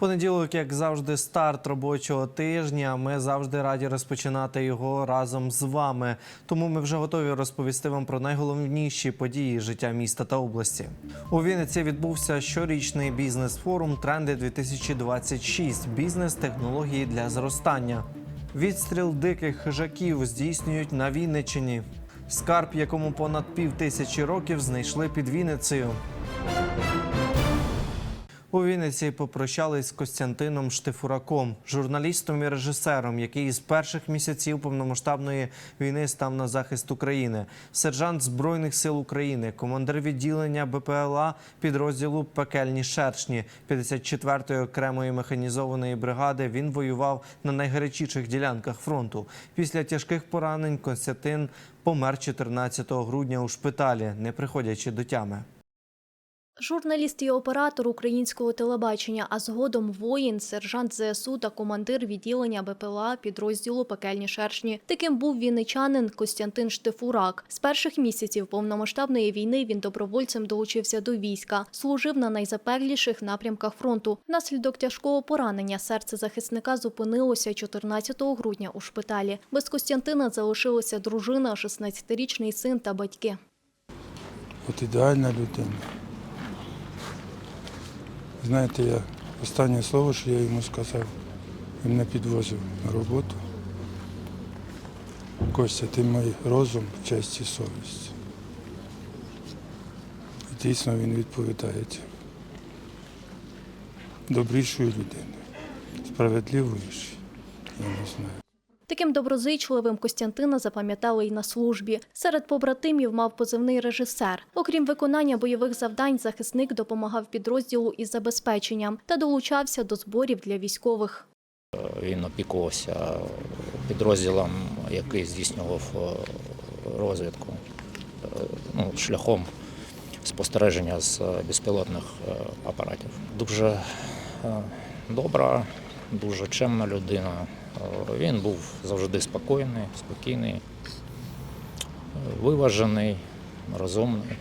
Понеділок, як завжди, старт робочого тижня. Ми завжди раді розпочинати його разом з вами. Тому ми вже готові розповісти вам про найголовніші події життя міста та області. У Вінниці відбувся щорічний бізнес-форум Тренди 2026 Бізнес технології для зростання. Відстріл диких хижаків здійснюють на Вінниччині. Скарб, якому понад пів тисячі років знайшли під Вінницею. У Вінниці попрощались з Костянтином Штифураком, журналістом і режисером, який з перших місяців повномасштабної війни став на захист України. Сержант Збройних сил України, командир відділення БПЛА підрозділу Пекельні шершні 54-ї окремої механізованої бригади. Він воював на найгарячіших ділянках фронту. Після тяжких поранень Костянтин помер 14 грудня у шпиталі, не приходячи до тями. Журналіст і оператор українського телебачення, а згодом воїн, сержант ЗСУ та командир відділення БПЛА підрозділу Пекельні шершні. Таким був вінничанин Костянтин Штефурак. З перших місяців повномасштабної війни він добровольцем долучився до війська, служив на найзапекліших напрямках фронту. Внаслідок тяжкого поранення серце захисника зупинилося 14 грудня у шпиталі. Без Костянтина залишилася дружина, 16-річний син та батьки. От ідеальна людина. Знаєте, я останнє слово, що я йому сказав, він мене підвозив на роботу. Костя, ти мій розум, честь і совість. І дійсно він відповідає. Добрішою людиною, справедливою, я не знаю. Таким доброзичливим Костянтина запам'ятали й на службі. Серед побратимів мав позивний режисер. Окрім виконання бойових завдань, захисник допомагав підрозділу із забезпеченням та долучався до зборів для військових. Він опікувався підрозділом, який здійснював е, розвідку е, ну, шляхом спостереження з е, безпілотних апаратів. Дуже добра, дуже чемна людина. Е, Він був завжди спокійний, спокійний, виважений, розумний.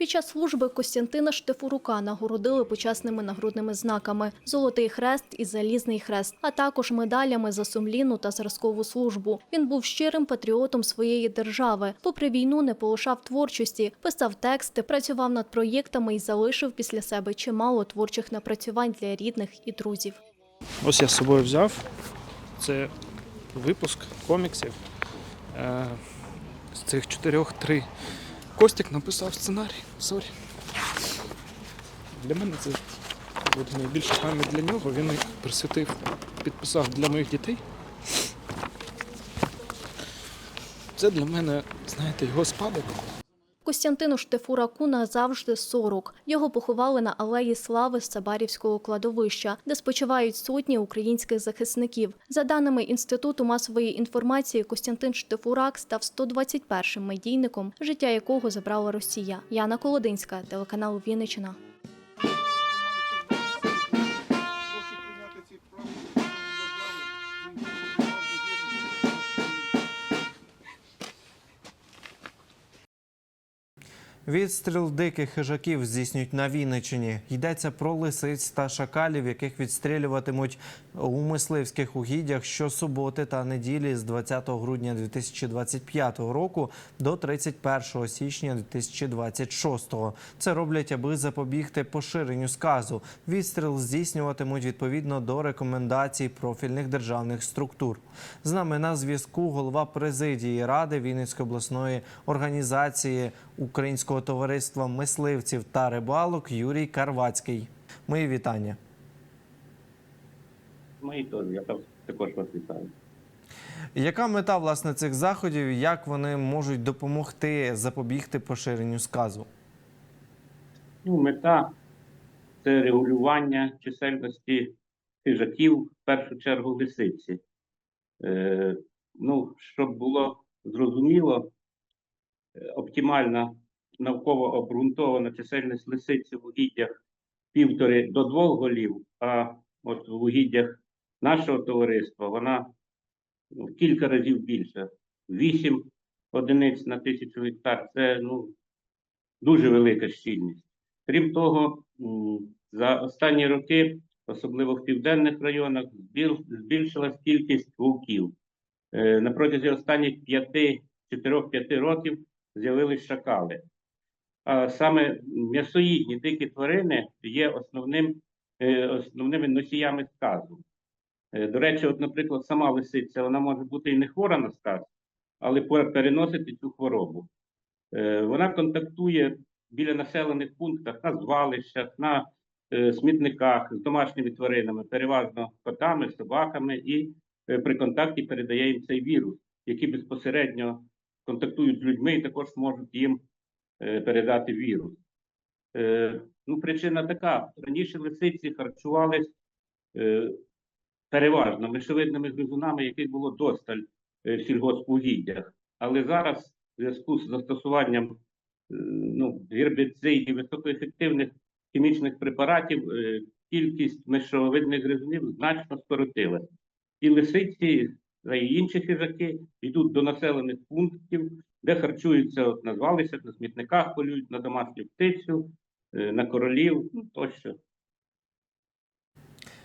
Під час служби Костянтина Штефурука нагородили почесними нагрудними знаками Золотий хрест і Залізний хрест, а також медалями за сумлінну та зразкову службу. Він був щирим патріотом своєї держави. Попри війну, не полишав творчості, писав тексти, працював над проєктами і залишив після себе чимало творчих напрацювань для рідних і друзів. Ось я з собою взяв. Це випуск коміксів. Е, З цих чотирьох три. Костік написав сценарій. Сорі. Для мене це буде найбільша пам'ять для нього. Він їх присвятив, підписав для моїх дітей. Це для мене, знаєте, його спадок. Костянтину Штефураку назавжди 40. Його поховали на алеї Слави Сабарівського кладовища, де спочивають сотні українських захисників. За даними Інституту масової інформації, Костянтин Штефурак став 121-м медійником, життя якого забрала Росія. Яна Колодинська, телеканал Вінниччина. Відстріл диких хижаків здійснюють на Вінниччині. Йдеться про лисиць та шакалів, яких відстрілюватимуть у мисливських угіддях щосуботи та неділі з 20 грудня 2025 року до 31 січня 2026. Це роблять, аби запобігти поширенню сказу. Відстріл здійснюватимуть відповідно до рекомендацій профільних державних структур. З нами на зв'язку голова президії ради Вінницької обласної організації Українського товариства мисливців та рибалок Юрій Карвацький. Мої вітання. Мої теж, я також вас вітаю. Яка мета власне цих заходів? Як вони можуть допомогти запобігти поширенню сказу? Ну, мета це регулювання чисельності хижаків, в першу чергу лисиці. Е, ну, щоб було зрозуміло, оптимальна науково обґрунтована чисельність лисиці в угіддях півтори до двох голів, а от в угіддях нашого товариства вона ну, в кілька разів більша. Вісім одиниць на тисячу гектар це ну, дуже велика щільність. Крім того, за останні роки особливо в південних районах, збільшилась кількість вовків. Е, На протязі останніх 4-5 років з'явились шакали. А саме м'ясоїдні дикі тварини є основним, е, основними носіями сказу. Е, До речі, от, наприклад, сама лисиця, вона може бути і не хвора на сказ, але переносити цю хворобу. Е, Вона контактує біля населених пунктів, на звалищах, на смітниках з домашніми тваринами, переважно котами, собаками, і при контакті передає їм цей вірус, які безпосередньо контактують з людьми і також можуть їм е, передати вірус. Е, Ну, причина така: раніше лисиці харчувались е, переважно мишевидними гризунами, яких було досталь в сільгоспугіддях. Але зараз, в зв'язку з застосуванням ну, гербіцидів, високоефективних хімічних препаратів, кількість мишовидних гризунів значно скоротилася. І лисиці і інші хижаки йдуть до населених пунктів, де харчуються, от назвалися, на смітниках полюють на домашню птицю, е, на королів, ну тощо.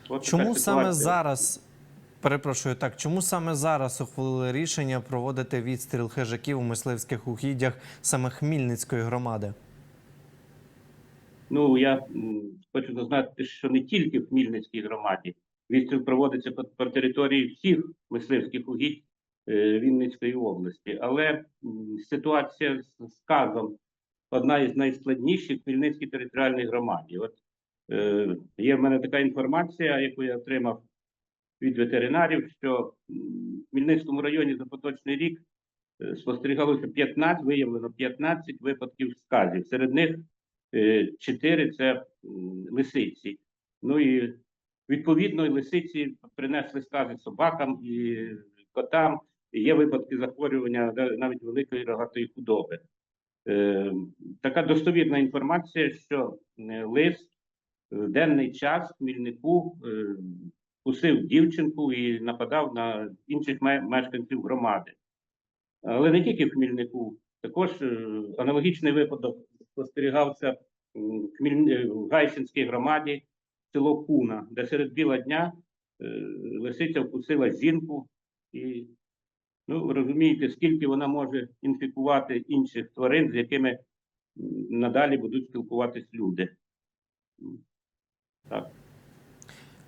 От Чому саме зараз? Перепрошую, так чому саме зараз ухвалили рішення проводити відстріл хижаків у мисливських угіддях саме Хмільницької громади? Ну, я хочу зазначити, що не тільки в Хмільницькій громаді. Відстріл проводиться по, по території всіх мисливських угідь е, Вінницької області. Але м, ситуація з сказом одна із найскладніших в Хмельницькій територіальній громаді. От е, є в мене така інформація, яку я отримав від ветеринарів, що в Хмельницькому районі за поточний рік е, спостерігалося 15, виявлено 15 випадків сказів. Серед них Е, Чотири це м, лисиці. Ну і відповідно лисиці принесли скази собакам і котам. Є випадки захворювання навіть великої рогатої худоби. Е, така достовірна інформація, що е, лис в денний час Хмільнику е, кусив дівчинку і нападав на інших мешканців громади. Але не тільки в Хмільнику, також аналогічний випадок спостерігався в Гайсинській громаді, село Куна, де серед біла дня е, лисиця вкусила жінку. І ну, розумієте, скільки вона може інфікувати інших тварин, з якими надалі будуть спілкуватись люди. Так.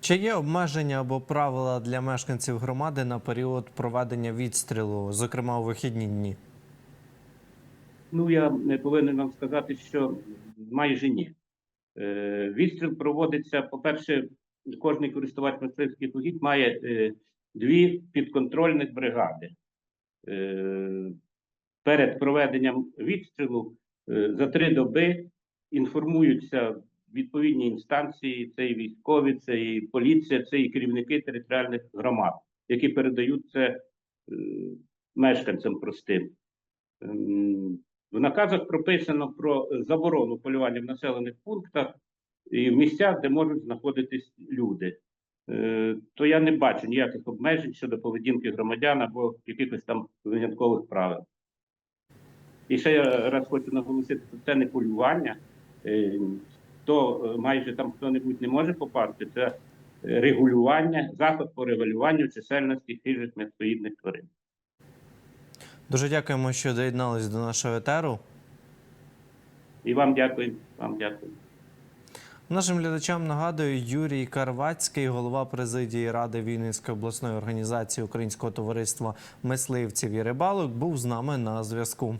Чи є обмеження або правила для мешканців громади на період проведення відстрілу, зокрема у вихідні дні? Ну, я не повинен вам сказати, що майже ні. Е, Відстріл проводиться, по-перше, кожний користувач мисливських угідь має е, дві підконтрольних бригади. Е, Перед проведенням відстрілу за три доби інформуються відповідні інстанції, це і військові, це і поліція, це і керівники територіальних громад, які передають це мешканцям простим. В наказах прописано про заборону полювання в населених пунктах і в місцях, де можуть знаходитись люди. Е, То я не бачу ніяких обмежень щодо поведінки громадян або якихось там виняткових правил. І ще я раз хочу наголосити, що це не полювання. Е, То е, майже там хто-небудь не може попасти, це регулювання, заход по регулюванню чисельності хижих м'ясоїдних тварин. Дуже дякуємо, що доєднались до нашого етеру. І вам дякую. Вам дякую. Нашим глядачам нагадую, Юрій Карвацький, голова президії Ради Вінницької обласної організації Українського товариства мисливців і рибалок, був з нами на зв'язку.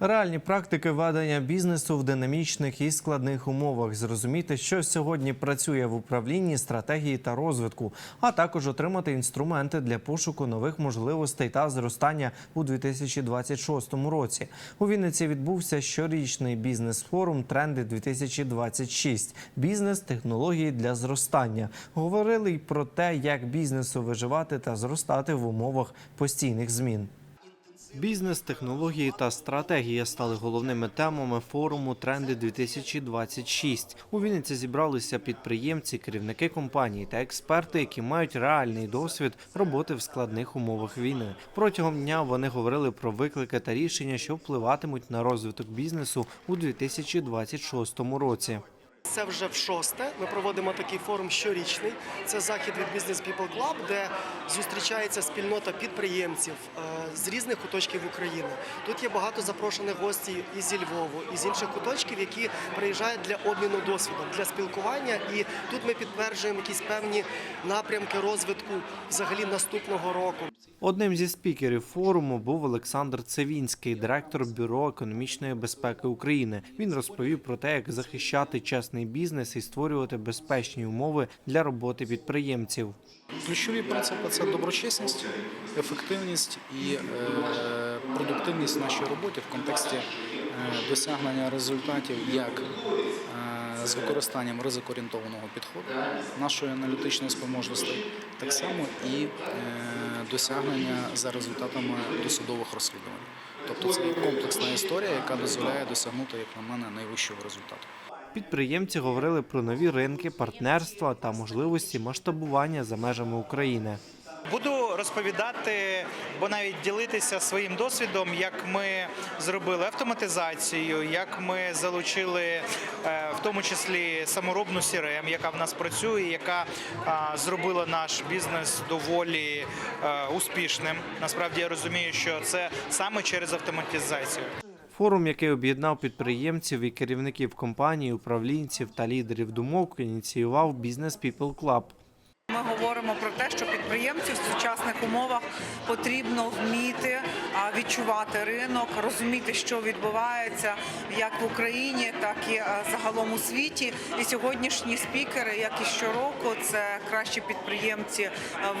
Реальні практики ведення бізнесу в динамічних і складних умовах. Зрозуміти, що сьогодні працює в управлінні стратегії та розвитку, а також отримати інструменти для пошуку нових можливостей та зростання у 2026 році. У Вінниці відбувся щорічний бізнес-форум Тренди 2026 Бізнес технології для зростання. Говорили й про те, як бізнесу виживати та зростати в умовах постійних змін. Бізнес, технології та стратегія стали головними темами форуму Тренди 2026 У Вінниці зібралися підприємці, керівники компаній та експерти, які мають реальний досвід роботи в складних умовах війни. Протягом дня вони говорили про виклики та рішення, що впливатимуть на розвиток бізнесу у 2026 році. Це вже в шосте. Ми проводимо такий форум щорічний. Це захід від Business People Club, де зустрічається спільнота підприємців е, з різних куточків України. Тут є багато запрошених гостей і зі Львову, і з інших куточків, які приїжджають для обміну досвідом, для спілкування. І тут ми підтверджуємо якісь певні напрямки розвитку взагалі наступного року. Одним зі спікерів форуму був Олександр Цевінський, директор бюро економічної безпеки України. Він розповів про те, як захищати чесний бізнес і створювати безпечні умови для роботи підприємців. Ключові принципи це доброчесність, ефективність і е, продуктивність в нашій роботі в контексті е, досягнення результатів як е, з використанням ризикоорієнтованого підходу, нашої аналітичної спроможності, так само і досягнення за результатами досудових розслідувань. Тобто це комплексна історія, яка дозволяє досягнути, як на мене, найвищого результату. Підприємці говорили про нові ринки, партнерства та можливості масштабування за межами України. Буду розповідати, бо навіть ділитися своїм досвідом, як ми зробили автоматизацію, як ми залучили е, в тому числі саморобну CRM, яка в нас працює, яка зробила наш бізнес доволі е, успішним. Насправді я розумію, що це саме через автоматизацію. Форум, який об'єднав підприємців і керівників компаній, управлінців та лідерів думок, ініціював Business People Club. Ми говоримо про те, що підприємців в сучасних умовах потрібно вміти відчувати ринок, розуміти, що відбувається як в Україні, так і загалом у світі. І сьогоднішні спікери, як і щороку, це кращі підприємці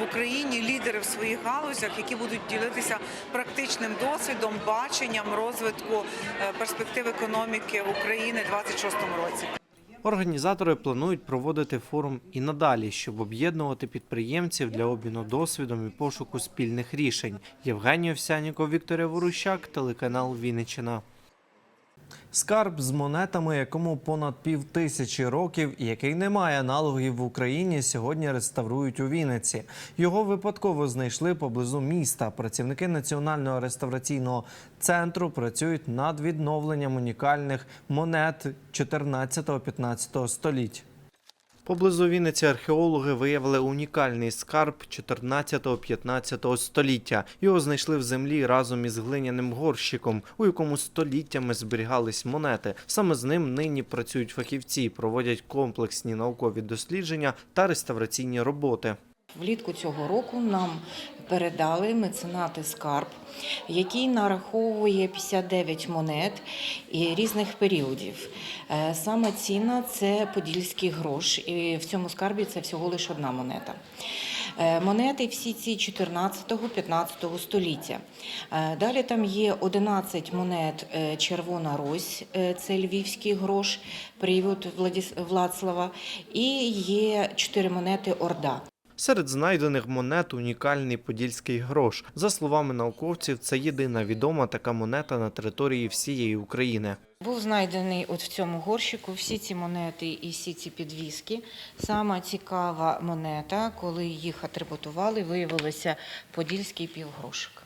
в Україні, лідери в своїх галузях, які будуть ділитися практичним досвідом, баченням розвитку е, перспектив економіки України в 2026 році. Організатори планують проводити форум і надалі, щоб об'єднувати підприємців для обміну досвідом і пошуку спільних рішень. Євгеній Овсяніков, Вікторія Ворущак, телеканал Вінниччина. Скарб з монетами, якому понад пів тисячі років і який не має аналогів в Україні, сьогодні реставрують у Вінниці. Його випадково знайшли поблизу міста. Працівники національного реставраційного центру працюють над відновленням унікальних монет 14-15 століть. Поблизу Вінниці археологи виявили унікальний скарб 14-15 століття. Його знайшли в землі разом із глиняним горщиком, у якому століттями зберігались монети. Саме з ним нині працюють фахівці, проводять комплексні наукові дослідження та реставраційні роботи. Влітку цього року нам передали меценати скарб, який нараховує 59 монет і різних періодів. Е, Саме цінна це подільський грош, і в цьому скарбі це всього лише одна монета. Е, Монети всі ці 14-15 століття. Е, Далі там є 11 монет Червона Рось, це львівський грош, період Владіс- Владслава, і є 4 монети Орда. Серед знайдених монет унікальний подільський грош. За словами науковців, це єдина відома така монета на території всієї України. Був знайдений от в цьому горщику всі ці монети і всі ці підвіски. Сама цікава монета, коли їх атрибутували, виявилося подільський півгрошик.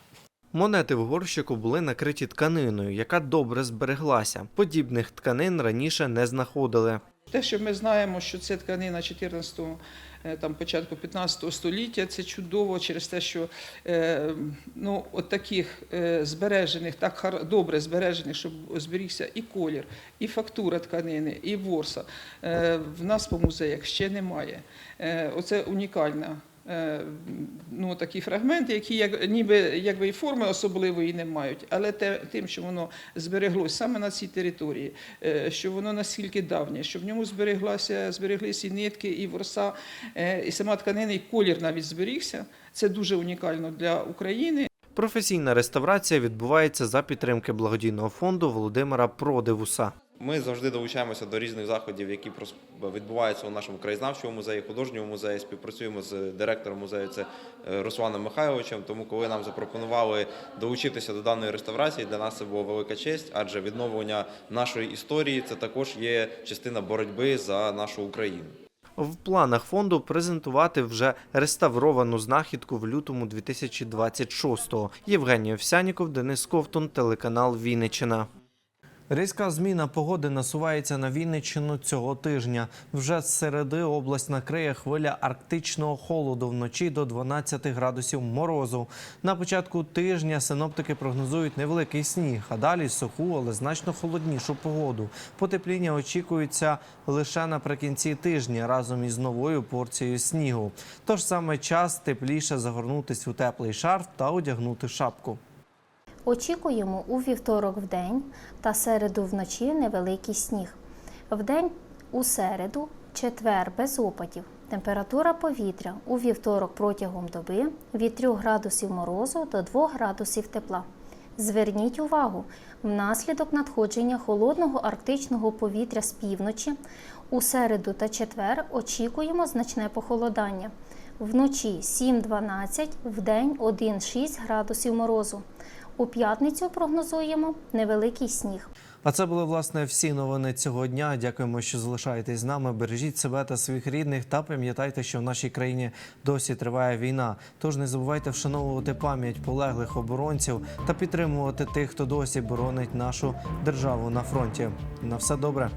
Монети в горщику були накриті тканиною, яка добре збереглася. Подібних тканин раніше не знаходили. Те, що ми знаємо, що це тканина 14-го, е, там, початку 15 століття, це чудово через те, що е, ну, от таких е, збережених, так добре збережених, щоб зберігся і колір, і фактура тканини, і ворса. Е, в нас по музеях ще немає. Е, оце унікальна. Е, Ну, такі фрагменти, які як, ніби якби і форми особливої не мають, але те, тим, що воно збереглось саме на цій території, е, що воно наскільки давнє, що в ньому збереглася, збереглися і нитки, і ворса, е, і сама тканина, і колір навіть зберігся. Це дуже унікально для України. Професійна реставрація відбувається за підтримки благодійного фонду Володимира Продивуса. Ми завжди долучаємося до різних заходів, які відбуваються у нашому краєзнавчому музеї, художньому музеї. Співпрацюємо з директором музею це е, Русланом Михайловичем. Тому, коли нам запропонували долучитися до даної реставрації, для нас це була велика честь, адже відновлення нашої історії це також є частина боротьби за нашу Україну. В планах фонду презентувати вже реставровану знахідку в лютому 2026-го. Євгеній Овсяніков, Денис Ковтун, телеканал Вінниччина. Різка зміна погоди насувається на Вінниччину цього тижня. Вже з середи область накриє хвиля арктичного холоду вночі до 12 градусів морозу. На початку тижня синоптики прогнозують невеликий сніг, а далі суху, але значно холоднішу погоду. Потепління очікується лише наприкінці тижня разом із новою порцією снігу. Тож саме час тепліше загорнутись у теплий шарф та одягнути шапку. Очікуємо у вівторок вдень та середу вночі невеликий сніг. Вдень у середу, четвер без опадів. Температура повітря у вівторок протягом доби від 3 градусів морозу до 2 градусів тепла. Зверніть увагу, внаслідок надходження холодного арктичного повітря з півночі у середу та четвер очікуємо значне похолодання. Вночі 7-12, вдень 1-6 градусів морозу. У п'ятницю прогнозуємо невеликий сніг. А це були власне всі новини цього дня. Дякуємо, що залишаєтесь з нами. Бережіть себе та своїх рідних та пам'ятайте, що в нашій країні досі триває війна. Тож не забувайте вшановувати пам'ять полеглих оборонців та підтримувати тих, хто досі боронить нашу державу на фронті. На все добре.